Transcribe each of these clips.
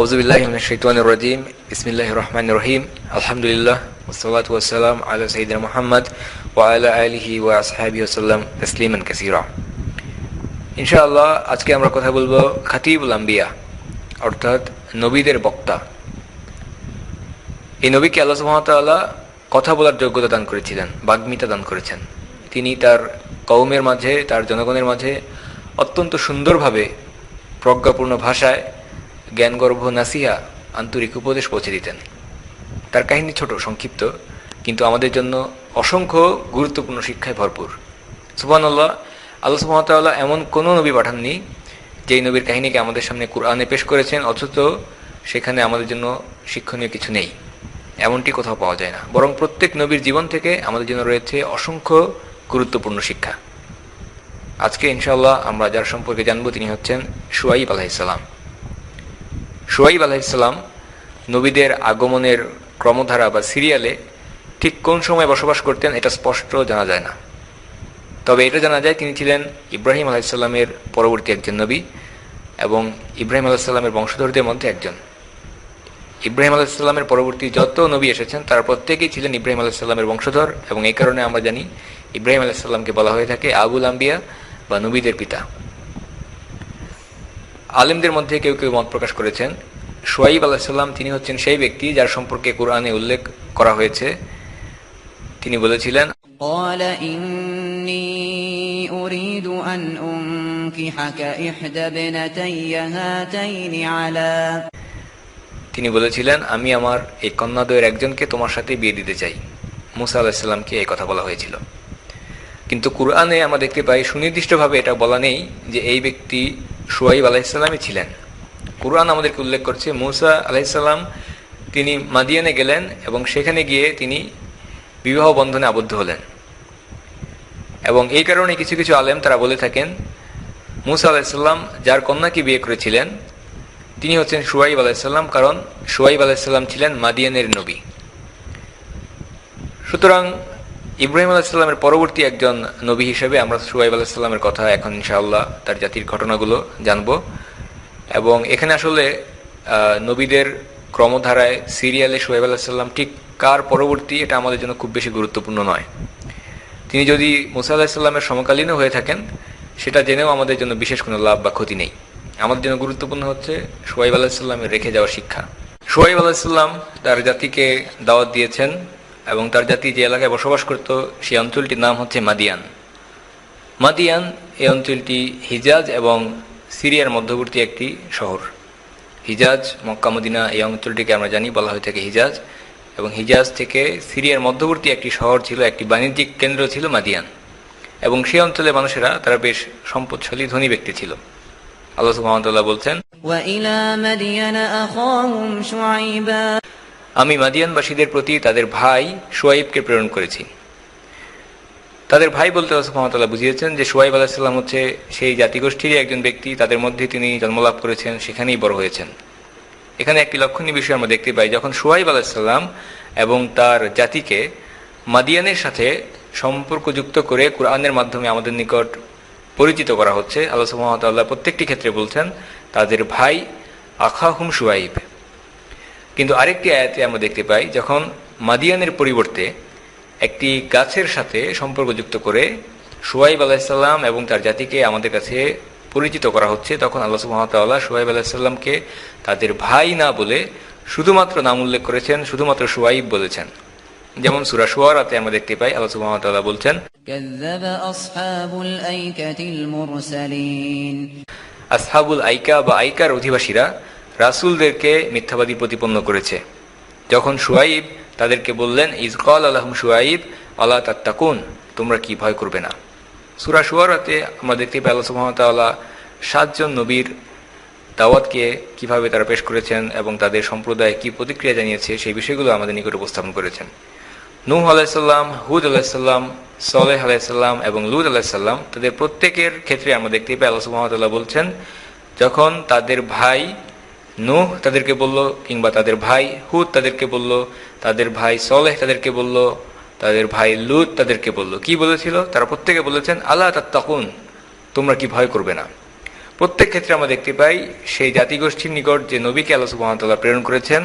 আউজুবিল্লাহ শৈতান রজিম ইসমিল্লাহ রহমান রহিম আলহামদুলিল্লাহ ওসলাত ওয়াসালাম আলা সঈদ মোহাম্মদ ওয়ালা আলহি ওয়া আসহাবি ওসাল্লাম তসলিমান কাসিরা ইনশাআল্লাহ আজকে আমরা কথা বলব খাতিবুল আম্বিয়া অর্থাৎ নবীদের বক্তা। এই নবীকে আল্লাহ সুহামতাল্লাহ কথা বলার যোগ্যতা দান করেছিলেন বাগ্মিতা দান করেছেন। তিনি তার কৌমের মাঝে তার জনগণের মাঝে অত্যন্ত সুন্দরভাবে প্রজ্ঞাপূর্ণ ভাষায় জ্ঞানগর্ভ নাসিহা আন্তরিক উপদেশ পৌঁছে দিতেন। তার কাহিনী ছোট, সংক্ষিপ্ত, কিন্তু আমাদের জন্য অসংখ্য গুরুত্বপূর্ণ শিক্ষায় ভরপুর। সুবান আল্লাহ সুহামতাল্লাহ এমন কোনো নবী পাঠাননি, যেই নবীর কাহিনীকে আমাদের সামনে কোরআনে পেশ করেছেন, অথচ সেখানে আমাদের জন্য শিক্ষণীয় কিছু নেই। এমনটি কোথাও পাওয়া যায় না। বরং প্রত্যেক নবীর জীবন থেকে আমাদের জন্য রয়েছে অসংখ্য গুরুত্বপূর্ণ শিক্ষা। আজকে ইনশাল্লাহ আমরা যার সম্পর্কে জানব তিনি হচ্ছেন সুয়াইব আলাহিসাল্লাম সুয়াইব আলাহিসাল্লাম নবীদের আগমনের ক্রমধারা বা সিরিয়ালে ঠিক কোন সময় বসবাস করতেন এটা স্পষ্ট জানা যায় না। তবে এটা জানা যায় তিনি ছিলেন ইব্রাহিম আলাহিসাল্লামের পরবর্তী একজন নবী এবং ইব্রাহিম আলাহিসাল্লামের বংশধরদের মধ্যে একজন। ইব্রাহিম আলাহিসাল্লামের পরবর্তী যত নবী এসেছেন, তারা প্রত্যেকেই ছিলেন ইব্রাহিম আলাহিসাল্লামের বংশধর এবং এই কারণে আমরা জানি ইব্রাহিম আলাহিসাল্লামকে বলা হয়ে থাকে আবুল আম্বিয়া বা নবীদের পিতা। আলেমদের মধ্যে কেউ কেউ মত প্রকাশ করেছেন সোয়াইব আলাহিসাল্লাম তিনি হচ্ছেন সেই ব্যক্তি যার সম্পর্কে কোরআনে উল্লেখ করা হয়েছে তিনি বলেছিলেন قال إني أريد أن أنكحك إحدى ابنتي هاتين على তিনি বলেছিলেন আমি আমার এই কন্যাদ্বয়ের একজনকে তোমার সাথে বিয়ে দিতে চাই মুসা আলাহিসাল্লামকে এই কথা বলা হয়েছিল কিন্তু কুরআনে আমরা দেখতে পাই সুনির্দিষ্টভাবে এটা বলা নেই যে এই ব্যক্তি সুয়াইব আলাহিসাল্লামই ছিলেন। কুরআন আমাদেরকে উল্লেখ করছে, মুসা আলাহিসাল্লাম তিনি মাদিয়ানে গেলেন এবং সেখানে গিয়ে তিনি বিবাহ বন্ধনে আবদ্ধ হলেন। এবং এই কারণে কিছু কিছু আলেম তারা বলে থাকেন, মুসা আলাহিসাল্লাম যার কন্যাকে বিয়ে করেছিলেন, তিনি হচ্ছেন সুয়াইব আলাহিসাল্লাম কারণ সুয়াইব আলাহিসাল্লাম ছিলেন মাদিয়ানের নবী। সুতরাং ইব্রাহিম আলাহিসাল্লামের পরবর্তী একজন নবী হিসেবে আমরা সুয়াইব আলাহিসাল্লামের কথা এখন ইনশাআল্লাহ তার জাতির ঘটনাগুলো জানব। এবং এখানে আসলে নবীদের ক্রমধারায় সিরিয়ালে সুয়াইব আলাহিসাল্লাম ঠিক কার পরবর্তী এটা আমাদের জন্য খুব বেশি গুরুত্বপূর্ণ নয়। তিনি যদি মুসা আলাহিসাল্লামের সমকালীনও হয়ে থাকেন, সেটা জেনেও আমাদের জন্য বিশেষ কোনো লাভ বা ক্ষতি নেই। আমাদের জন্য গুরুত্বপূর্ণ হচ্ছে সোয়াইব আলাহিসাল্লামের রেখে যাওয়া শিক্ষা। সোয়াইব আলাহিসাল্লাম তার জাতিকে দাওয়াত দিয়েছেন এবং তার জাতি যে এলাকায় বসবাস করত, সেই অঞ্চলটির নাম হচ্ছে মাদিয়ান। মাদিয়ান এই অঞ্চলটি হিজাজ এবং সিরিয়ার মধ্যবর্তী একটি শহর। হিজাজ, মক্কা, মদিনা এই অঞ্চলটিকে আমরা জানি, বলা হয়ে থাকে হিজাজ। এবং হিজাজ থেকে সিরিয়ার মধ্যবর্তী একটি শহর ছিল, একটি বাণিজ্যিক কেন্দ্র ছিল মাদিয়ান। এবং সেই অঞ্চলের মানুষেরা, তারা বেশ সম্পদশালী, ধনী ব্যক্তি ছিল। আল্লাহ সুহামতাল্লাহ বলছেন আমি মাদিয়ানবাসীদের প্রতি তাদের ভাই সোয়াইবকে প্রেরণ করেছি। তাদের ভাই বলতে মহামতাল্লাহ বুঝিয়েছেন যে সোয়াইব আলাহিসাল্লাম হচ্ছে সেই জাতিগোষ্ঠীরই একজন ব্যক্তি, তাদের মধ্যে তিনি জন্মলাভ করেছেন, সেখানেই বড় হয়েছেন। এখানে একটি লক্ষণীয় বিষয় আমরা দেখতে পাই, যখন সোয়াইব আলাহিসাল্লাম এবং তার জাতিকে মাদিয়ানের সাথে সম্পর্কযুক্ত করে কোরআনের মাধ্যমে আমাদের নিকট পরিচিত করা হচ্ছে, আল্লাহ মহামতাল্লাহ প্রত্যেকটি ক্ষেত্রে বলছেন, তাদের ভাই আখা হুম সোয়াইব কিন্তু আরেকটি আয়াতে আমরা দেখতে পাই যখন মাদিয়ানের পরিবর্তে একটি গাছের সাথে সম্পর্কযুক্ত করে সোয়াইব আলাহিসাল্লাম এবং তার জাতিকে আমাদের কাছে পরিচিত করা হচ্ছে তখন আল্লাহ সুহামতাল্লাহ সোহাইব আলাহিসাল্লামকে তাদের ভাই না বলে শুধুমাত্র নাম উল্লেখ করেছেন শুধুমাত্র সোয়াইব বলেছেন। যেমন সুরা সুয়ারাতে আমরা দেখতে পাই আল্লাহ মহামতাল্লাহ বলছেন আসহাবুল আইকা বা আইকার অধিবাসীরা রাসূলদেরকে মিথ্যাবাদী প্রতিপন্ন করেছে। যখন সুয়াইব তাদেরকে বললেন ইজকাল আলহম সুয়াইব আল্লাহ তাত্তাকুন? তোমরা কি ভয় করবে না। সুরা সুয়ারাতে আমরা দেখতে পাই আল্লাহ সুহামতাল্লাহ সাতজন নবীর দাওয়াতকে কীভাবে তারা পেশ করেছেন এবং তাদের সম্প্রদায় কি প্রতিক্রিয়া জানিয়েছে, সেই বিষয়গুলো আমাদের নিকট উপস্থাপন করেছেন। নূহ আলাইসাল্লাম হুদ আলাইসাল্লাম সলেহ আলাইসাল্লাম এবং লুদ আলাইসাল্লাম তাদের প্রত্যেকের ক্ষেত্রে আমরা দেখতে পাই আল্লাহ সুহামতাল্লাহ বলছেন, যখন তাদের ভাই নূহ তাদেরকে বলল কিংবা তাদের ভাই হুদ তাদেরকে বলল, তাদের ভাই সলেহ তাদেরকে বলল, তাদের ভাই লুত তাদেরকে বলল। কি বলেছিল? তারা প্রত্যেকে বলেছেন আল্লাহ তাত্তাকুন, তোমরা কি ভয় করবে না? প্রত্যেক ক্ষেত্রে আমরা দেখতে পাই সেই জাতিগোষ্ঠীর নিকট যে নবীকে আল্লাহ সুবাহতাল্লাহ প্রেরণ করেছেন,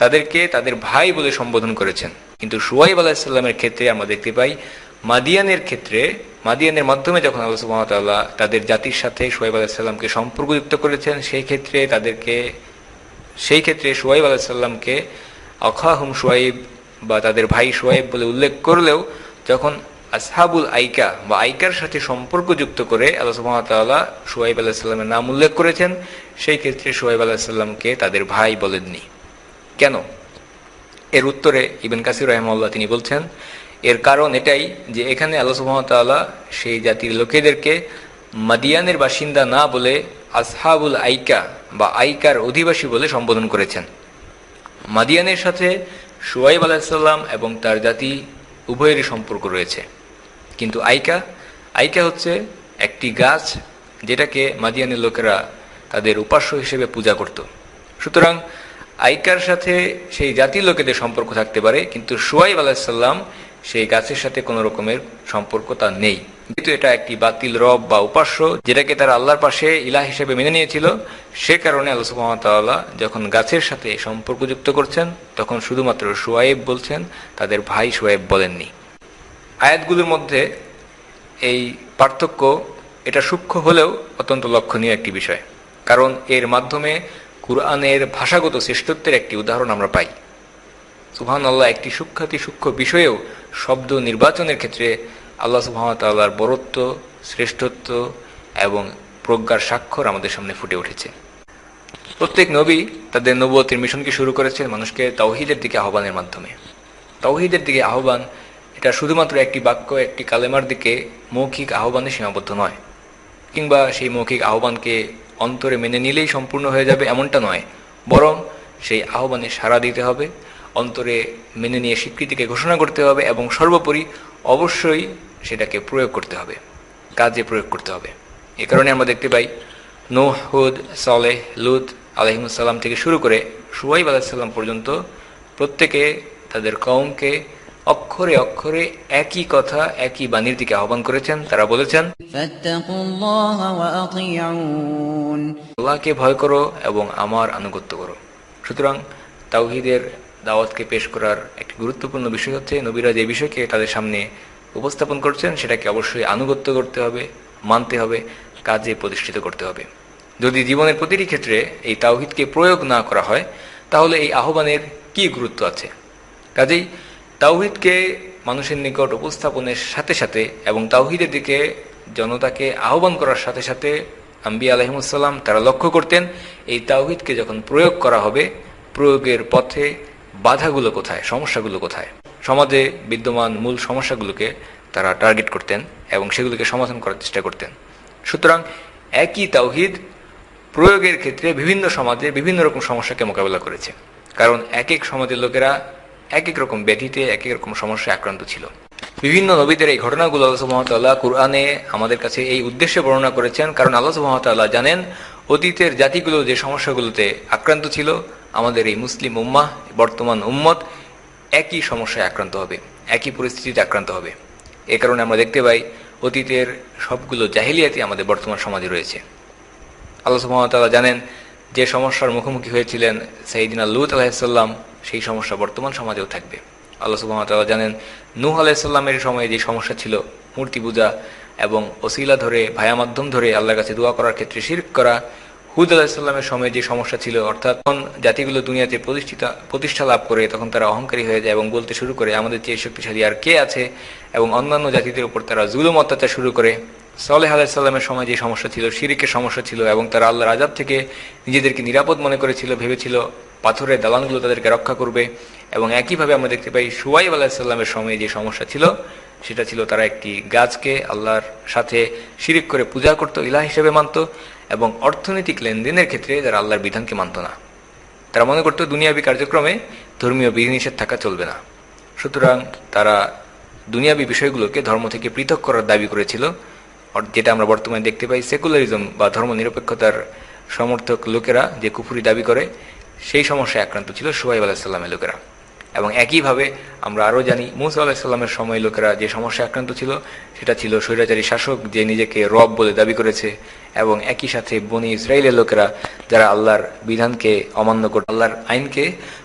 তাদেরকে তাদের ভাই বলে সম্বোধন করেছেন। কিন্তু সুয়াইব আলাহিসাল্লামের ক্ষেত্রে আমরা দেখতে পাই, মাদিয়ানের ক্ষেত্রে, মাদিয়ানের মাধ্যমে যখন আল্লাহ সুবাহতাল্লাহ তাদের জাতির সাথে সোয়াইব আলাহিসাল্লামকে সম্পর্কযুক্ত করেছেন, সেই ক্ষেত্রে তাদেরকে সেই ক্ষেত্রে সোয়াইব আলাহিসাল্লামকে অখাহুম সোয়াইব বা তাদের ভাই সোয়াইব বলে উল্লেখ করলেও যখন আসহাবুল আইকা বা আইকার সাথে সম্পর্কযুক্ত করে আল্লাহ সুবাহতাল্লাহ সোয়াইব আলাহিসাল্লামের নাম উল্লেখ করেছেন, সেই ক্ষেত্রে সোয়াইব আলাহিসাল্লামকে তাদের ভাই বলেননি। কেন? এর উত্তরে ইবেন কাসির রহমাল্লাহ তিনি বলছেন, এর কারণ এটাই যে এখানে আল্লাহ সুহামতাল্লাহ সেই জাতির লোকেদেরকে মাদিয়ানের বাসিন্দা না বলে আসহাবুল আইকা বা আইকার অধিবাসী বলে সম্বোধন করেছেন। মাদিয়ানের সাথে সুয়াইব আলাহিসাল্লাম এবং তার জাতি উভয়েরই সম্পর্ক রয়েছে। কিন্তু আইকা আইকা হচ্ছে একটি গাছ যেটাকে মাদিয়ানের লোকেরা তাদের উপাস্য হিসেবে পূজা করত। সুতরাং আইকার সাথে সেই জাতির লোকেদের সম্পর্ক থাকতে পারে, কিন্তু সুয়াইব আলাহিসাল্লাম সেই গাছের সাথে কোনো রকমের সম্পর্ক তার নেই। যেহেতু এটা একটি বাতিল রব বা উপাস্য, যেটাকে তারা আল্লাহর পাশে ইলাহ হিসেবে মেনে নিয়েছিল। সে কারণে আল্লাহ সুহামতাল্লাহ যখন গাছের সাথে সম্পর্কযুক্ত করছেন, তখন শুধুমাত্র সুয়াইব বলছেন, তাদের ভাই সুয়াইব বলেননি। আয়াতগুলোর মধ্যে এই পার্থক্য, এটা সূক্ষ্ম হলেও অত্যন্ত লক্ষণীয় একটি বিষয়। কারণ এর মাধ্যমে কুরআনের ভাষাগত শ্রেষ্ঠত্বের একটি উদাহরণ আমরা পাই। সুহান আল্লাহ একটি সূক্ষাতি সূক্ষ্ম বিষয়েও শব্দ নির্বাচনের ক্ষেত্রে আল্লাহ সুহামতাল্লাহর বরত্ব, শ্রেষ্ঠত্ব এবং প্রজ্ঞার স্বাক্ষর আমাদের সামনে ফুটে উঠেছে। প্রত্যেক নবী তাদের নবতের মিশনকে শুরু করেছেন মানুষকে তাওহিদের দিকে আহ্বানের মাধ্যমে। তাওহিদের দিকে আহ্বান, এটা শুধুমাত্র একটি বাক্য, একটি কালেমার দিকে মৌখিক আহ্বানে সীমাবদ্ধ নয়। কিংবা সেই মৌখিক আহ্বানকে অন্তরে মেনে নিলেই সম্পূর্ণ হয়ে যাবে এমনটা নয়, বরং সেই আহ্বানে সাড়া দিতে হবে অন্তরে মেনে নিয়ে স্বীকৃতিকে ঘোষণা করতে হবে এবং সর্বোপরি অবশ্যই সেটাকে প্রয়োগ করতে হবে কাজে প্রয়োগ করতে হবে। এ কারণে আমরা দেখতে পাই নোহ হুদ সলেহ লুত আলহিমুসাল্লাম থেকে শুরু করে সুয়াইব আলাহিসাল্লাম পর্যন্ত প্রত্যেকে তাদের কমকে অক্ষরে অক্ষরে একই কথা একই বাণীর দিকে আহ্বান করেছেন। তারা বলেছেন আল্লাহকে ভয় করো এবং আমার আনুগত্য করো। সুতরাং তাওহিদের দাওয়াতকে পেশ করার একটি গুরুত্বপূর্ণ বিষয় হচ্ছে, নবীরা যে বিষয়কে তাদের সামনে উপস্থাপন করছেন, সেটাকে অবশ্যই আনুগত্য করতে হবে, মানতে হবে, কাজে প্রতিষ্ঠিত করতে হবে। যদি জীবনের প্রতিটি ক্ষেত্রে এই তাওহিদকে প্রয়োগ না করা হয়, তাহলে এই আহ্বানের কি গুরুত্ব আছে? কাজেই তাওহিদকে মানুষের নিকট উপস্থাপনের সাথে সাথে এবং তাওহিদের দিকে জনতাকে আহ্বান করার সাথে সাথে আম্বি আলহিমুসাল্লাম তারা লক্ষ্য করতেন, এই তাওহিদকে যখন প্রয়োগ করা হবে, প্রয়োগের পথে বাধাগুলো কোথায়, সমস্যাগুলো কোথায়? সমাজে বিদ্যমান মূল সমস্যাগুলোকে তারা টার্গেট করতেন এবং সেগুলোকে সমাধান করার চেষ্টা করতেন। সুতরাং একই তাওহিদ প্রয়োগের ক্ষেত্রে বিভিন্ন সমাজে বিভিন্ন রকম সমস্যাকে মোকাবেলা করেছে। কারণ এক এক সমাজের লোকেরা এক এক রকম ব্যাধিতে এক এক রকম সমস্যায় আক্রান্ত ছিল। বিভিন্ন নবীদের এই ঘটনাগুলো আল্লাহ সুহামতাল্লাহ কুরআনে আমাদের কাছে এই উদ্দেশ্যে বর্ণনা করেছেন। কারণ আল্লাহ সুহামতাল্লাহ জানেন অতীতের জাতিগুলো যে সমস্যাগুলোতে আক্রান্ত ছিল, আমাদের এই মুসলিম উম্মাহ, বর্তমান উম্মত, একই সমস্যায় আক্রান্ত হবে, একই পরিস্থিতিতে আক্রান্ত হবে। এ কারণে আমরা দেখতে পাই, অতীতের সবগুলো জাহিলিয়াতি আমাদের বর্তমান সমাজে রয়েছে। আল্লাহ সুহামতাল্লাহ জানেন, যে সমস্যার মুখোমুখি হয়েছিলেন সাইদিন লুত আলাহিসাল্লাম সেই সমস্যা বর্তমান সমাজেও থাকবে। আল্লাহ সুহামতাল্লাহ জানেন, নূহ আলাইসাল্লামের সময়ে যে সমস্যা ছিল, মূর্তি পূজা এবং ওসিলা ধরে, ভায়া মাধ্যম ধরে আল্লাহর কাছে দোয়া করার ক্ষেত্রে শিরক করা। হুদ আলাহিসাল্লামের সময় যে সমস্যা ছিল, অর্থাৎ তখন জাতিগুলো দুনিয়াতে প্রতিষ্ঠিতা, প্রতিষ্ঠা লাভ করে, তখন তারা অহংকারী হয়ে যায় এবং বলতে শুরু করে, আমাদের চেয়ে শক্তিশালী আর কে আছে? এবং অন্যান্য জাতিদের উপর তারা জুলুম অত্যাচার শুরু করে। সালেহ আলাইসাল্লামের সময় যে সমস্যা ছিল, শিরিকের সমস্যা ছিল এবং তারা আল্লাহর আজাব থেকে নিজেদেরকে নিরাপদ মনে করেছিল, ভেবেছিল পাথরের দালানগুলো তাদেরকে রক্ষা করবে। এবং একইভাবে আমরা দেখতে পাই, সুয়াইব আলাহিসাল্লামের সময় যে সমস্যা ছিল সেটা ছিল তারা একটি গাছকে আল্লাহর সাথে শিরিক করে পূজা করত, ইলাহ হিসেবে মানত এবং অর্থনৈতিক লেনদেনের ক্ষেত্রে তারা আল্লাহর বিধানকে মানত না। তারা মনে করত, দুনিয়াবী কার্যক্রমে ধর্মীয় বিধিনিষেধ থাকা চলবে না। সুতরাং তারা দুনিয়াবী বিষয়গুলোকে ধর্ম থেকে পৃথক করার দাবি করেছিল। যেটা আমরা বর্তমানে দেখতে পাই, সেকুলারিজম বা ধর্ম নিরপেক্ষতার সমর্থক লোকেরা যে কুফুরি দাবি করে, সেই সমস্যায় আক্রান্ত ছিল সোহাইব আলাহিসাল্লামের লোকেরা। এবং একইভাবে আমরা আরও জানি, মুসা আলাহিসাল্লামের সময় লোকেরা যে সমস্যায় আক্রান্ত ছিল, সেটা ছিল স্বৈরাচারী শাসক যে নিজেকে রব বলে দাবি করেছে এবং একই সাথে বনি ইসরায়েলের লোকেরা যারা আল্লাহর বিধানকে অমান্য করে, আল্লাহর আইনকে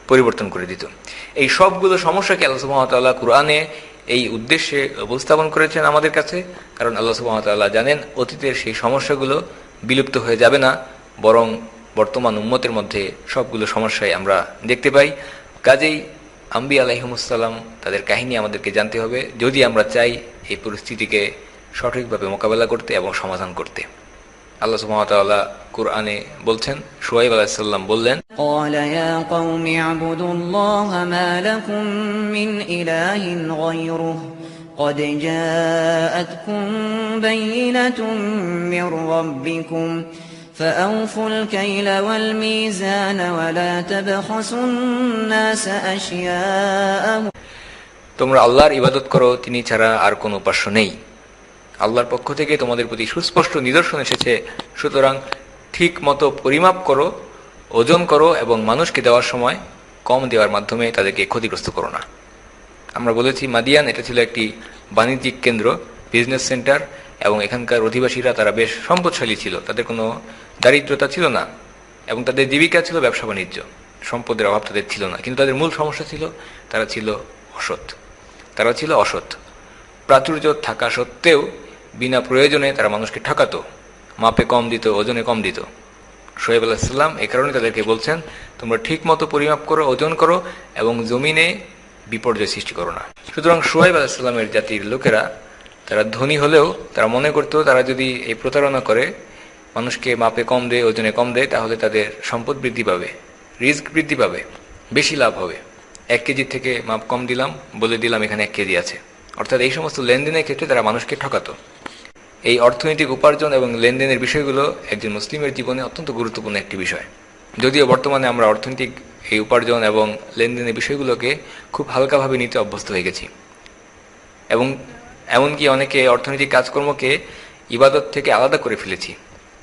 পরিবর্তন করে দিত। এই সবগুলো সমস্যাকে আল্লাহ কোরআনে এই উদ্দেশ্যে উপস্থাপন করেছেন আমাদের কাছে, কারণ আল্লাহ সুহামতাল্লাহ জানেন অতীতের সেই সমস্যাগুলো বিলুপ্ত হয়ে যাবে না, বরং বর্তমান উন্মতের মধ্যে সবগুলো সমস্যাই আমরা দেখতে পাই। কাজেই আম্বি আলাইহিমুসাল্লাম তাদের কাহিনী আমাদেরকে জানতে হবে যদি আমরা চাই এই পরিস্থিতিকে সঠিকভাবে মোকাবেলা করতে এবং সমাধান করতে আল্লাহ সুহামতাল্লাহ কোরআনে বলছেন সুয়াইব আলাহিসাল্লাম বললেন قال يا قوم اعبدوا الله ما لكم من إله غيره قد جاءتكم بينة من ربكم فأوفوا الكيل والميزان ولا تبخسوا الناس أشياءهم তোমরা আল্লাহর ইবাদত করো তিনি ছাড়া আর কোনো উপাস্য নেই আল্লাহর পক্ষ থেকে তোমাদের প্রতি সুস্পষ্ট নিদর্শন এসেছে সুতরাং ঠিক মতো পরিমাপ করো ওজন করো এবং মানুষকে দেওয়ার সময় কম দেওয়ার মাধ্যমে তাদেরকে ক্ষতিগ্রস্ত করো না আমরা বলেছি মাদিয়ান এটা ছিল একটি বাণিজ্যিক কেন্দ্র বিজনেস সেন্টার এবং এখানকার অধিবাসীরা তারা বেশ সম্পদশালী ছিল। তাদের কোনো দারিদ্রতা ছিল না এবং তাদের জীবিকা ছিল ব্যবসা বাণিজ্য। সম্পদের অভাব তাদের ছিল না। কিন্তু তাদের মূল সমস্যা ছিল, তারা ছিল অসৎ। তারা ছিল অসৎ। প্রাচুর্য থাকা সত্ত্বেও বিনা প্রয়োজনে তারা মানুষকে ঠকাতো, মাপে কম দিত, ওজনে কম দিত। শোয়েব আলাহিসাল্লাম এ কারণে তাদেরকে বলছেন, তোমরা ঠিক মতো পরিমাপ করো, ওজন করো এবং জমিনে বিপর্যয় সৃষ্টি করো না। সুতরাং শোয়েব আলাহিসাল্লামের জাতির লোকেরা তারা ধনী হলেও তারা মনে করতো তারা যদি এই প্রতারণা করে, মানুষকে মাপে কম দেয়, ওজনে কম দেয়, তাহলে তাদের সম্পদ বৃদ্ধি পাবে, রিস্ক বৃদ্ধি পাবে, বেশি লাভ হবে। এক কেজির থেকে মাপ কম দিলাম, বলে দিলাম এখানে এক কেজি আছে। অর্থাৎ এই সমস্ত লেনদেনের ক্ষেত্রে তারা মানুষকে ঠকাতো। এই অর্থনৈতিক উপার্জন এবং লেনদেনের বিষয়গুলো একজন মুসলিমের জীবনে অত্যন্ত গুরুত্বপূর্ণ একটি বিষয়। যদিও বর্তমানে আমরা অর্থনৈতিক এই উপার্জন এবং লেনদেনের বিষয়গুলোকে খুব হালকাভাবে নিতে অভ্যস্ত হয়ে গেছি। এবং এমনকি অনেকে অর্থনৈতিক কাজকর্মকে ইবাদত থেকে আলাদা করে ফেলেছি।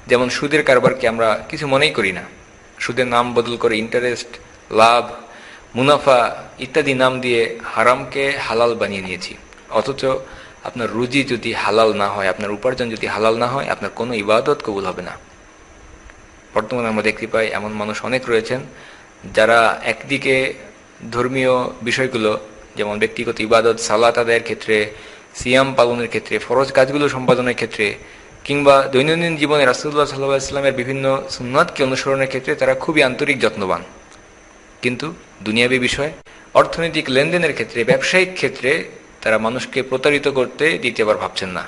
যেমন সুদের কারবারকে আমরা কিছু মনেই করি না। সুদের নাম বদল করে ইন্টারেস্ট লাভ, মুনাফা ইত্যাদি নাম দিয়ে হারামকে হালাল বানিয়ে নিয়েছি। অথচ আপনার রুজি যদি হালাল না হয়, আপনার উপার্জন যদি হালাল না হয়, আপনার কোনো ইবাদত কবুল হবে না। বর্তমানে আমরা দেখতে পাই এমন মানুষ অনেক রয়েছেন যারা একদিকে ধর্মীয় বিষয়গুলো, যেমন ব্যক্তিগত ইবাদত, সালাত আদায়ের ক্ষেত্রে সিয়াম পালনের ক্ষেত্রে, ফরজ কাজগুলো সম্পাদনের ক্ষেত্রে, কিংবা দৈনন্দিন জীবনে রাসুল্লাহ সাল্লাহ ইসলামের বিভিন্ন সুন্নাতকে অনুসরণের ক্ষেত্রে তারা খুবই আন্তরিক, যত্নবান। কিন্তু দুনিয়াবী বিষয়, অর্থনৈতিক লেনদেনের ক্ষেত্রে, ব্যবসায়িক ক্ষেত্রে তারা মানুষকে প্রতারিত করতে দ্বিতীয়বার ভাবছেন না।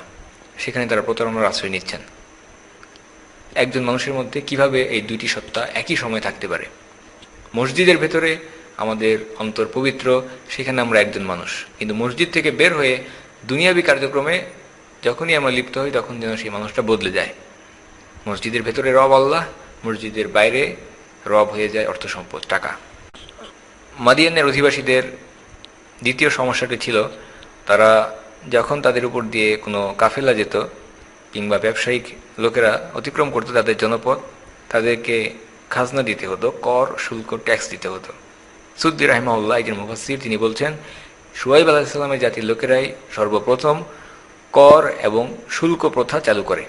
সেখানে তারা প্রতারণার আশ্রয় নিচ্ছেন। একজন মানুষের মধ্যে কীভাবে এই দুইটি সত্তা একই সময় থাকতে পারে? মসজিদের ভেতরে আমাদের অন্তর পবিত্র, সেখানে আমরা একজন মানুষ। কিন্তু মসজিদ থেকে বের হয়ে দুনিয়াবী কার্যক্রমে যখনই আমরা লিপ্ত হই, তখন যেন সেই মানুষটা বদলে যায়। মসজিদের ভেতরে রব আল্লাহ, মসজিদের বাইরে রব হয়ে যায় অর্থ সম্পদ, টাকা। মাদিয়ানের অধিবাসীদের দ্বিতীয় সমস্যাটি ছিল, তারা যখন তাদের উপর দিয়ে কোনো কাফেলা যেত কিংবা ব্যবসায়িক লোকেরা অতিক্রম করতো তাদের জনপদ, তাদেরকে খাজনা দিতে হতো, কর, শুল্ক, ট্যাক্স দিতে হতো। সুদ্দি রাহিমাউল্লাহ একজন মুফাসির তিনি বলছেন সুয়াইব আলাহিসাল্লামের জাতির লোকেরাই সর্বপ্রথম কর এবং শুল্ক প্রথা চালু করে।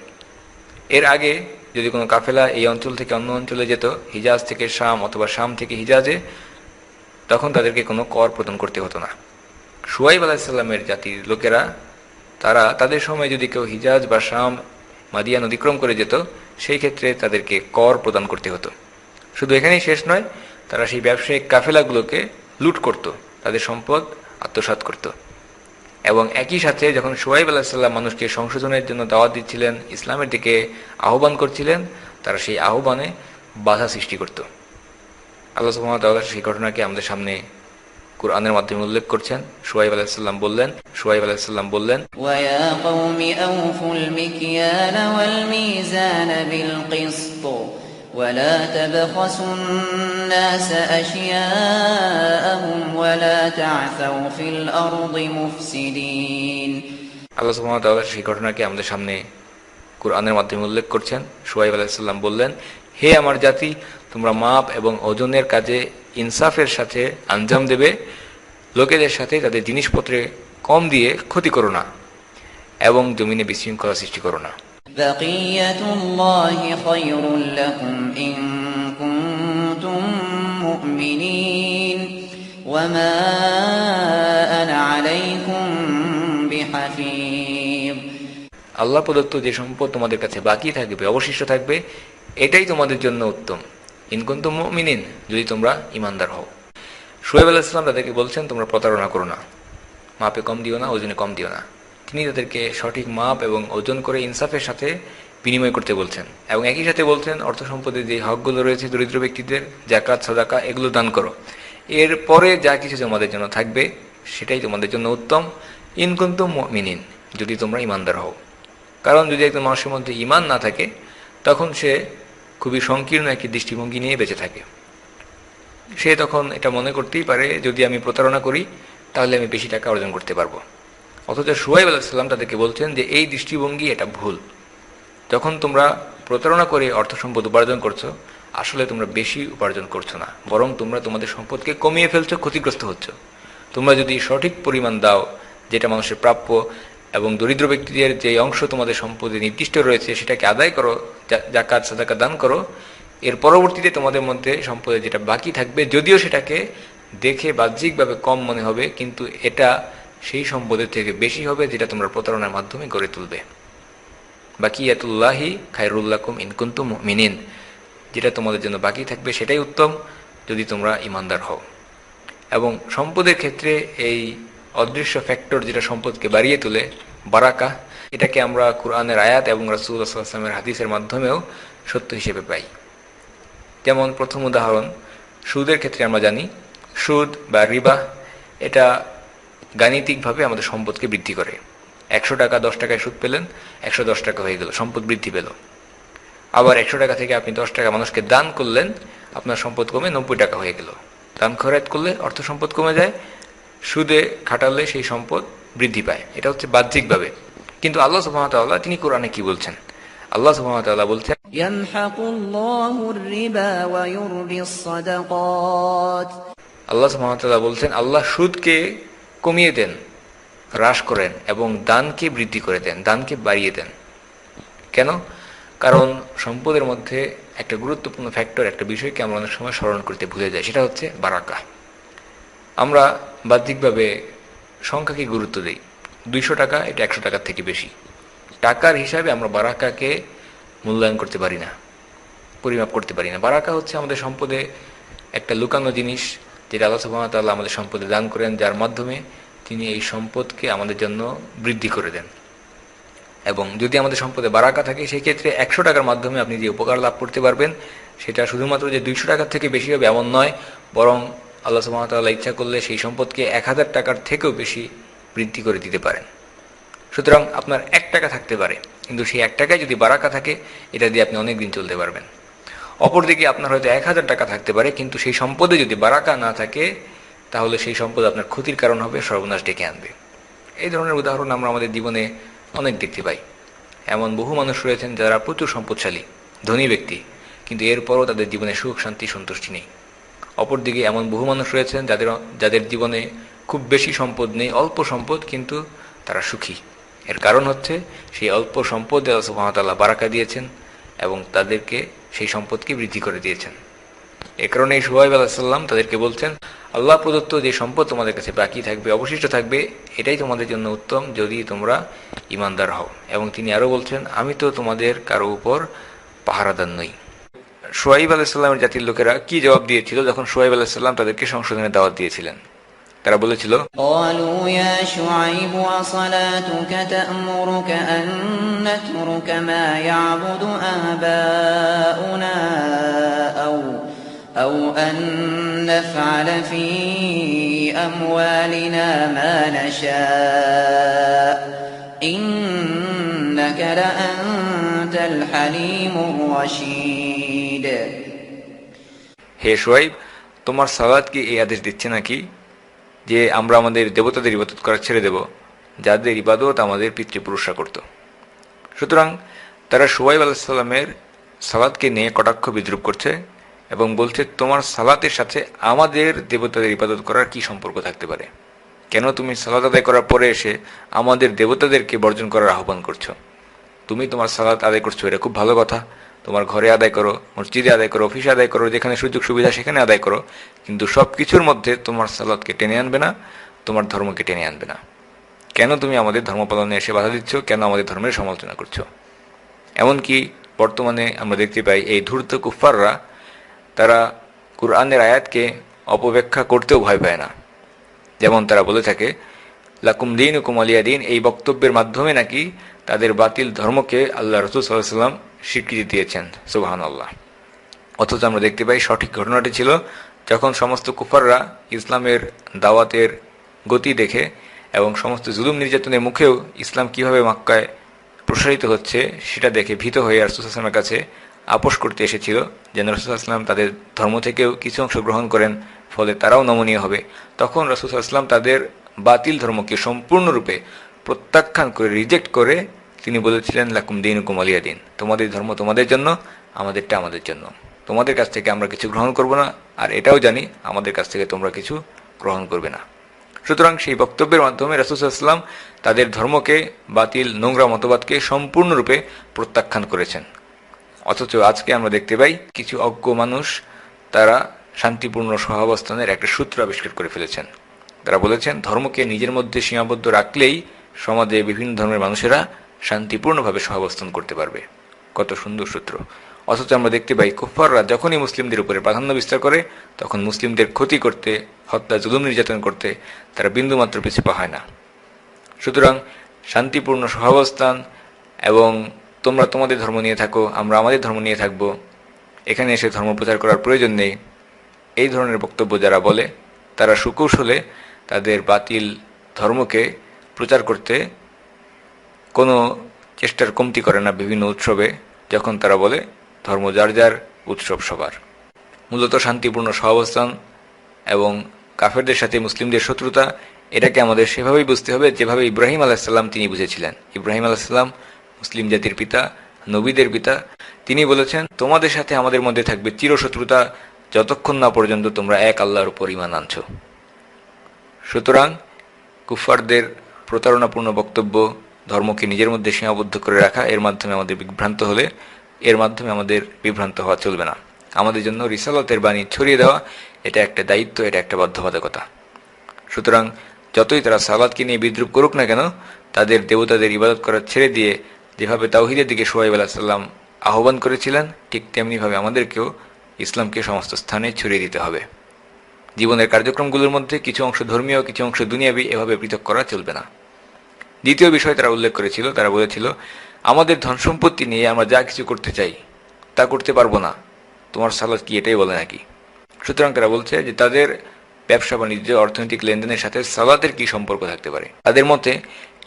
এর আগে যদি কোনো কাফেলা এই অঞ্চল থেকে অন্য অঞ্চলে যেত, হিজাজ থেকে শাম অথবা শাম থেকে হিজাজে, তখন তাদেরকে কোনো কর প্রদান করতে হতো না। সুয়াইব আলাহিসাল্লামের জাতির লোকেরা, তারা তাদের সময় যদি কেউ হিজাজ বা শাম, মাদিয়ান অতিক্রম করে যেত, সেই ক্ষেত্রে তাদেরকে কর প্রদান করতে হতো। শুধু এখানেই শেষ নয়, তারা সেই ব্যবসায়িক কাফেলাগুলোকে লুট করত। তাদের সম্পদ আত্মসাত করত। এবং একই সাথে যখন সোহাইব আলাহিসাল্লাম মানুষকে সংশোধনের জন্য দাওয়াত দিচ্ছিলেন, ইসলামের দিকে আহ্বান করছিলেন, তারা সেই আহ্বানে বাধা সৃষ্টি করত। আল্লাহ সুহামতাল্লাহ সেই ঘটনাকে আমাদের সামনে কোরআনের মাধ্যমে উল্লেখ করছেন। সোহাইব আলাহিসাল্লাম বললেন, সোহাইব আলাহিসাল্লাম বললেন, ওয়া قوم أوفوا المكيال والميزان بالقسط ولا تبخسوا الناس أشياءهم ولا تعثوا في الأرض مفسدين আল্লাহ সুহামতাল্লাহ সেই ঘটনাকে আমাদের সামনে কোরআনের মাধ্যমে উল্লেখ করছেন সোয়াইব আলাহিসাল্লাম বললেন হে আমার জাতি তোমরা মাপ এবং ওজনের কাজে ইনসাফের সাথে আঞ্জাম দেবে লোকেদের সাথে তাদের জিনিসপত্রে কম দিয়ে ক্ষতি করো না এবং জমিনে বিশৃঙ্খলা সৃষ্টি করো না بقية الله خير لكم إن كنتم مؤمنين وما أنا عليكم بحفيظ আল্লাহ প্রদত্ত যে সম্পদ তোমাদের কাছে বাকি থাকবে অবশিষ্ট থাকবে এটাই তোমাদের জন্য উত্তম ইনকুন্ত মিনিন যদি তোমরা ইমানদার হও সোহেব আল্লাহ ইসলাম তাদেরকে বলছেন তোমরা প্রতারণা করো না মাপে কম দিও না ওজনে কম দিও না তিনি তাদেরকে সঠিক মাপ এবং ওজন করে ইনসাফের সাথে বিনিময় করতে বলছেন এবং একই সাথে বলছেন, অর্থ সম্পদের যে হকগুলো রয়েছে দরিদ্র ব্যক্তিদের জাকাত সাদাকা, এগুলো দান করো। এর পরে যা কিছু তোমাদের জন্য থাকবে, সেটাই তোমাদের জন্য উত্তম। ইনকুন্ত মিনিন যদি তোমরা ইমানদার হও। কারণ যদি একজন মানুষের মধ্যে ইমান না থাকে, তখন সে খুবই সংকীর্ণ একটি দৃষ্টিভঙ্গি নিয়ে বেঁচে থাকে। সে তখন এটা মনে করতেই পারে, যদি আমি প্রতারণা করি, তাহলে আমি বেশি টাকা অর্জন করতে পারব। অথচ সুহাইব আলাহিসাল্লাম তাদেরকে বলছেন যে, এই দৃষ্টিভঙ্গি, এটা ভুল। যখন তোমরা প্রতারণা করে অর্থ সম্পদ উপার্জন করছ, আসলে তোমরা বেশি উপার্জন করছ না। বরং তোমরা তোমাদের সম্পদকে কমিয়ে ফেলছো, ক্ষতিগ্রস্ত হচ্ছ। তোমরা যদি সঠিক পরিমাণ দাও, যেটা মানুষের প্রাপ্য এবং দরিদ্র ব্যক্তিদের যে অংশ তোমাদের সম্পদে নির্দিষ্ট রয়েছে, সেটাকে আদায় করো জাকাত সাদাকা দান করো, এর পরবর্তীতে তোমাদের মধ্যে সম্পদে যেটা বাকি থাকবে, যদিও সেটাকে দেখে বাহ্যিকভাবে কম মনে হবে, কিন্তু এটা সেই সম্পদের থেকে বেশি হবে যেটা তোমরা প্রতারণার মাধ্যমে গড়ে তুলবে। বাকি বাকিয়াতুল্লাহি খায়রুল্লাকুম ইনকুন্তুম মিনিন যেটা তোমাদের জন্য বাকি থাকবে সেটাই উত্তম, যদি তোমরা ইমানদার হও। এবং সম্পদের ক্ষেত্রে এই অদৃশ্য ফ্যাক্টর যেটা সম্পদকে বাড়িয়ে তোলে, বারাকা, এটাকে আমরা কোরআনের আয়াত এবং রাসুল আসলামের হাদিসের মাধ্যমেও সত্য হিসেবে পাই। যেমন প্রথম উদাহরণ, সুদের ক্ষেত্রে আমরা জানি, সুদ বা রিবা, এটা গাণিতিকভাবে আমাদের সম্পদকে বৃদ্ধি করে। একশো টাকা দশ টাকায় সুদ পেলেন একশো দশ টাকা হয়ে গেল সম্পদ বৃদ্ধি পেল। আবার একশো টাকা থেকে আপনি দশ টাকা মানুষকে দান করলেন আপনার সম্পদ কমে নব্বই টাকা হয়ে গেল। দান খরাত করলে অর্থ সম্পদ কমে যায় সুদে খাটালে সেই সম্পদ বৃদ্ধি পায়। এটা হচ্ছে বাহ্যিকভাবে। কিন্তু আল্লাহ সুহামতাল্লাহ তিনি কোরআনে কি বলছেন? আল্লাহ সুহামতাল্লাহ বলছেন আল্লাহ সুহামতাল্লাহ বলছেন আল্লাহ সুদকে কমিয়ে দেন, হ্রাস করেন এবং দানকে বৃদ্ধি করে দেন, দানকে বাড়িয়ে দেন। কেন? কারণ সম্পদের মধ্যে একটা গুরুত্বপূর্ণ ফ্যাক্টর একটা বিষয়কে আমরা অনেক সময় স্মরণ করতে ভুলে যাই, সেটা হচ্ছে বারাকা। আমরা বাহ্যিকভাবে সংখ্যাকে গুরুত্ব দিই। দুইশো টাকা, এটা একশো টাকার থেকে বেশি। টাকার হিসাবে আমরা বারাকাকে মূল্যায়ন করতে পারি না, পরিমাপ করতে পারি না। বারাকা হচ্ছে আমাদের সম্পদে একটা লুকানো জিনিস যেটা আল্লাহ সুবাহতাল্লাহ আমাদের সম্পদে দান করেন, যার মাধ্যমে তিনি এই সম্পদকে আমাদের জন্য বৃদ্ধি করে দেন। এবং যদি আমাদের সম্পদে বারাকা থাকে সেই ক্ষেত্রে একশো টাকার মাধ্যমে আপনি যে উপকার লাভ করতে পারবেন, সেটা শুধুমাত্র যে দুইশো টাকার থেকে বেশি হবে এমন নয়, বরং আল্লাহ সুবাহতাল্লাহ ইচ্ছা করলে সেই সম্পদকে এক হাজার টাকার থেকেও বেশি বৃদ্ধি করে দিতে পারেন। সুতরাং আপনার এক টাকা থাকতে পারে, কিন্তু সেই এক টাকায় যদি বারাকা থাকে, এটা দিয়ে আপনি অনেক দিন চলতে পারবেন। অপরদিকে আপনার হয়তো এক হাজার টাকা থাকতে পারে, কিন্তু সেই সম্পদে যদি বারাকা না থাকে, তাহলে সেই সম্পদ আপনার ক্ষতির কারণ হবে, সর্বনাশ ডেকে আনবে। এই ধরনের উদাহরণ আমরা আমাদের জীবনে অনেক দেখতে পাই। এমন বহু মানুষ রয়েছেন যারা প্রচুর সম্পদশালী, ধনী ব্যক্তি, কিন্তু এরপরও তাদের জীবনে সুখ, শান্তি, সন্তুষ্টি নেই। অপরদিকে এমন বহু মানুষ রয়েছেন যাদের যাদের জীবনে খুব বেশি সম্পদ নেই, অল্প সম্পদ, কিন্তু তারা সুখী। এর কারণ হচ্ছে, সেই অল্প সম্পদে সুবহানাহু বারাকা দিয়েছেন। এবং তাদেরকে সেই সম্পদকে বৃদ্ধি করে দিয়েছেন। এ কারণে সুহাইব আলাহিসাল্লাম তাদেরকে বলছেন, আল্লাহ প্রদত্ত যে সম্পদ তোমাদের কাছে বাকি থাকবে, অবশিষ্ট থাকবে, এটাই তোমাদের জন্য উত্তম যদি তোমরা ইমানদার হও। এবং তিনি আরও বলছেন, আমি তো তোমাদের কারও উপর পাহারাদার নই। সোয়াইব আলাইসাল্লামের জাতির লোকেরা কি জবাব দিয়েছিল যখন সোয়াইব আলাহিসাল্লাম তাদেরকে সংশোধনের দাওয়াত দিয়েছিলেন? তারা বলেছিল قالوا يا شعيب وصلاتك تأمرك أن نترك ما يعبد آباؤنا أو أو أن نفعل في أموالنا ما نشاء إنك لأنت الحليم الرشيد হে সোয়াইব তোমার সালাদ কি এই আদেশ দিচ্ছে নাকি যে আমরা আমাদের দেবতাদের ইবাদত করা ছেড়ে দেব, যাদের ইবাদত আমাদের পিতৃপুরুষরা করত। সুতরাং তারা সোয়াইব আলাহিসাল্লামের সালাদকে নিয়ে কটাক্ষ বিদ্রুপ করছে এবং বলছে, তোমার সালাতের সাথে আমাদের দেবতাদের ইবাদত করার কি সম্পর্ক থাকতে পারে? কেন তুমি সালাদ আদায় করার পরে এসে আমাদের দেবতাদেরকে বর্জন করার আহ্বান করছ? তুমি তোমার সালাত আদায় করছ, এটা খুব ভালো কথা। তোমার ঘরে আদায় করো, মসজিদে আদায় করো, অফিসে আদায় করো, যেখানে সুযোগ সুবিধা সেখানে আদায় করো। কিন্তু সব কিছুর মধ্যে তোমার সালাদকে টেনে আনবে না, তোমার ধর্মকে টেনে আনবে না। কেন তুমি আমাদের ধর্ম পালনে এসে বাধা দিচ্ছ? কেন আমাদের ধর্মের সমালোচনা করছ? এমনকি বর্তমানে আমরা দেখতে পাই এই ধূর্ত কুফাররা তারা কুরআনের আয়াতকে অপব্যাখ্যা করতেও ভয় পায় না। যেমন তারা বলে থাকে, লাকুম দিন হুকুম আলিয়া দিন। এই বক্তব্যের মাধ্যমে নাকি তাদের বাতিল ধর্মকে আল্লাহ রসুল সাল্লাহ সাল্লাম স্বীকৃতি দিয়েছেন সুবাহান আল্লাহ অথচ আমরা দেখতে পাই সঠিক ঘটনাটি ছিল যখন সমস্ত কুফাররা ইসলামের দাওয়াতের গতি দেখে এবং সমস্ত জুলুম নির্যাতনের মুখেও ইসলাম কীভাবে মাক্কায় প্রসারিত হচ্ছে সেটা দেখে ভীত হয়ে রসুলামের কাছে আপোষ করতে এসেছিল যেন রসুলাম তাদের ধর্ম থেকেও কিছু অংশ গ্রহণ করেন, ফলে তারাও নমনীয় হবে। তখন রসুলাম তাদের বাতিল ধর্মকে সম্পূর্ণরূপে প্রত্যাখ্যান করে রিজেক্ট করে তিনি বলেছিলেন, লাকুম দিন হুকুম আলিয়া দিন। তোমাদের ধর্ম তোমাদের জন্য, আমাদেরটা আমাদের জন্য। তোমাদের কাছ থেকে আমরা কিছু গ্রহণ করব না, আর এটাও জানি, আমাদের কাছ থেকে তোমরা কিছু গ্রহণ করবে না। সুতরাং সেই বক্তব্যের মাধ্যমে রাসুসাল্লাম তাদের ধর্মকে, বাতিল, নোংরা মতবাদকে সম্পূর্ণরূপে প্রত্যাখ্যান করেছেন। অথচ আজকে আমরা দেখতে পাই, কিছু অজ্ঞ মানুষ তারা শান্তিপূর্ণ সহাবস্থানের একটা সূত্র আবিষ্কার করে ফেলেছেন। তারা বলেছেন, ধর্মকে নিজের মধ্যে সীমাবদ্ধ রাখলেই সমাজে বিভিন্ন ধর্মের মানুষেরা শান্তিপূর্ণভাবে সহাবস্থান করতে পারবে। কত সুন্দর সূত্র। অথচ আমরা দেখতে পাই কুফাররা যখনই মুসলিমদের উপরে প্রাধান্য বিস্তার করে, তখন মুসলিমদের ক্ষতি করতে, হত্যা, জুলুম নির্যাতন করতে তারা বিন্দুমাত্র পিছু পা হয় না। সুতরাং শান্তিপূর্ণ সহাবস্থান এবং তোমরা তোমাদের ধর্ম নিয়ে থাকো, আমরা আমাদের ধর্ম নিয়ে থাকব, এখানে এসে ধর্ম প্রচার করার প্রয়োজন নেই। এই ধরনের বক্তব্য যারা বলে, তারা সুকৌশলে তাদের বাতিল ধর্মকে প্রচার করতে কোনো চেষ্টার কমতি করে না বিভিন্ন উৎসবে, যখন তারা বলে, ধর্ম যার যার উৎসব সবার। মূলত শান্তিপূর্ণ সহাবস্থান এবং কাফেরদের সাথে মুসলিমদের শত্রুতা, এটাকে আমাদের সেভাবেই বুঝতে হবে যেভাবে ইব্রাহিম আলাহিসাল্লাম তিনি বুঝেছিলেন। ইব্রাহিম আলাহিসাল্লাম মুসলিম জাতির পিতা, নবীদের পিতা। তিনি বলেছেন, তোমাদের সাথে আমাদের মধ্যে থাকবে চিরশত্রুতা যতক্ষণ না পর্যন্ত তোমরা এক আল্লাহর উপর ইমান আনছো। সুতরাং কুফারদের প্রতারণাপূর্ণ বক্তব্য ধর্মকে নিজের মধ্যে সীমাবদ্ধ করে রাখা, এর মাধ্যমে আমাদের বিভ্রান্ত হলে, এর মাধ্যমে আমাদের বিভ্রান্ত হওয়া চলবে না। আমাদের জন্য রিসালতের বাণী ছড়িয়ে দেওয়া, এটা একটা দায়িত্ব, এটা একটা বাধ্যবাধকতা। সুতরাং যতই তারা সালাদকে নিয়ে বিদ্রুপ করুক না কেন, তাদের দেবতাদের ইবাদত করা ছেড়ে দিয়ে যেভাবে তাওহিদের দিকে সোহাইব আলাহিসাল্লাম আহ্বান করেছিলেন, ঠিক তেমনিভাবে আমাদেরকেও ইসলামকে সমস্ত স্থানে ছড়িয়ে দিতে হবে। জীবনের কার্যক্রমগুলোর মধ্যে কিছু অংশ ধর্মীয়, কিছু অংশ দুনিয়াবি এভাবে পৃথক করা চলবে না। দ্বিতীয় বিষয় তারা উল্লেখ করেছিল, তারা বলেছিল, আমাদের ধন সম্পত্তি নিয়ে আমরা যা কিছু করতে চাই, তা করতে পারব না। তোমার সালাদ কি এটাই বলে নাকি? সুতরাং তারা বলছে যে, তাদের ব্যবসা বাণিজ্য, অর্থনৈতিক লেনদেনের সাথে সালাতের কি সম্পর্ক থাকতে পারে? তাদের মতে,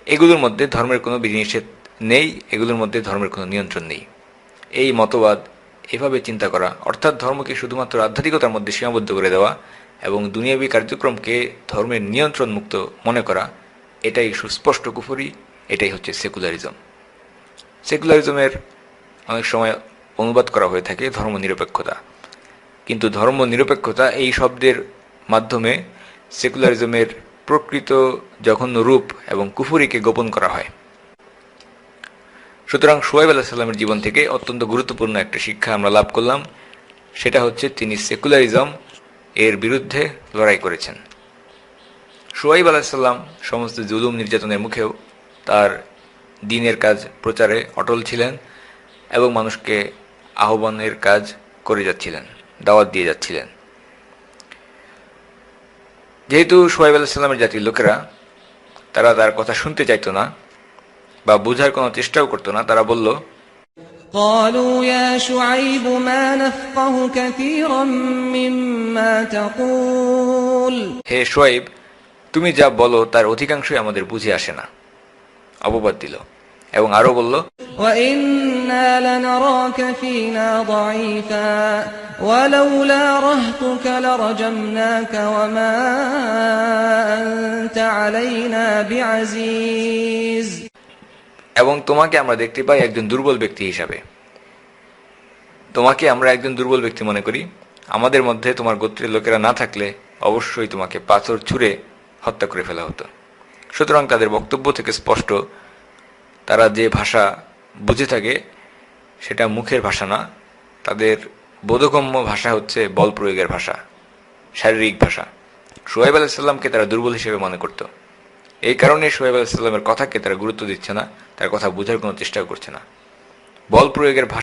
এগুলোর মধ্যে ধর্মের কোনো বিধিনিষেধ নেই, এগুলোর মধ্যে ধর্মের কোনো নিয়ন্ত্রণ নেই। এই মতবাদ এভাবে চিন্তা করা, অর্থাৎ ধর্মকে শুধুমাত্র আধ্যাত্মিকতার মধ্যে সীমাবদ্ধ করে দেওয়া এবং দুনিয়াবী কার্যক্রমকে ধর্মের নিয়ন্ত্রণ মুক্ত মনে করা এটাই সুস্পষ্ট কুফরি, এটাই হচ্ছে সেকুলারিজম। সেকুলারিজমের অনেক সময় অনুবাদ করা হয়ে থাকে ধর্ম নিরপেক্ষতা কিন্তু ধর্ম নিরপেক্ষতা এই শব্দের মাধ্যমে সেকুলারিজমের প্রকৃত জঘন্য রূপ এবং কুফুরিকে গোপন করা হয়। সুতরাং সোয়েব আল্লাহ সাল্লামের জীবন থেকে অত্যন্ত গুরুত্বপূর্ণ একটা শিক্ষা আমরা লাভ করলাম, সেটা হচ্ছে তিনি সেকুলারিজম এর বিরুদ্ধে লড়াই করেছেন। সোয়াইব আলাহিসাল্লাম সমস্ত জুলুম নির্যাতনের মুখেও তার দিনের কাজ প্রচারে অটল ছিলেন এবং মানুষকে আহ্বানের কাজ করে যাচ্ছিলেন দাওয়াত দিয়ে যাচ্ছিলেন যেহেতু সোহাইব আলাহিসাল্লামের জাতির লোকেরা তারা তার কথা শুনতে চাইতো না বা বোঝার কোনো চেষ্টাও করতো না তারা বলল قالوا يا شعيب ما نفقه كثيرا مما تقول হে সোয়াইব তুমি যা বলো তার অধিকাংশই আমাদের বুঝে আসে না। অববাদ দিল এবং আরও বলল এবং তোমাকে আমরা দেখতে পাই একজন দুর্বল ব্যক্তি হিসাবে। তোমাকে আমরা একজন দুর্বল ব্যক্তি মনে করি। আমাদের মধ্যে তোমার গোত্রের লোকেরা না থাকলে অবশ্যই তোমাকে পাথর ছুঁড়ে হত্যা করে ফেলা হতো। সুতরাং তাদের বক্তব্য থেকে স্পষ্ট, তারা যে ভাষা বুঝে থাকে সেটা মুখের ভাষা না। তাদের বোধগম্য ভাষা হচ্ছে বল প্রয়োগের ভাষা, শারীরিক ভাষা। সোহেব আলাইসাল্লামকে তারা দুর্বল হিসেবে মনে করত। এই কারণে সোহেব আলাইসাল্লামের কথাকে তারা গুরুত্ব দিচ্ছে না, তার কথা বোঝার কোনো চেষ্টা করছে না। বল প্রয়োগের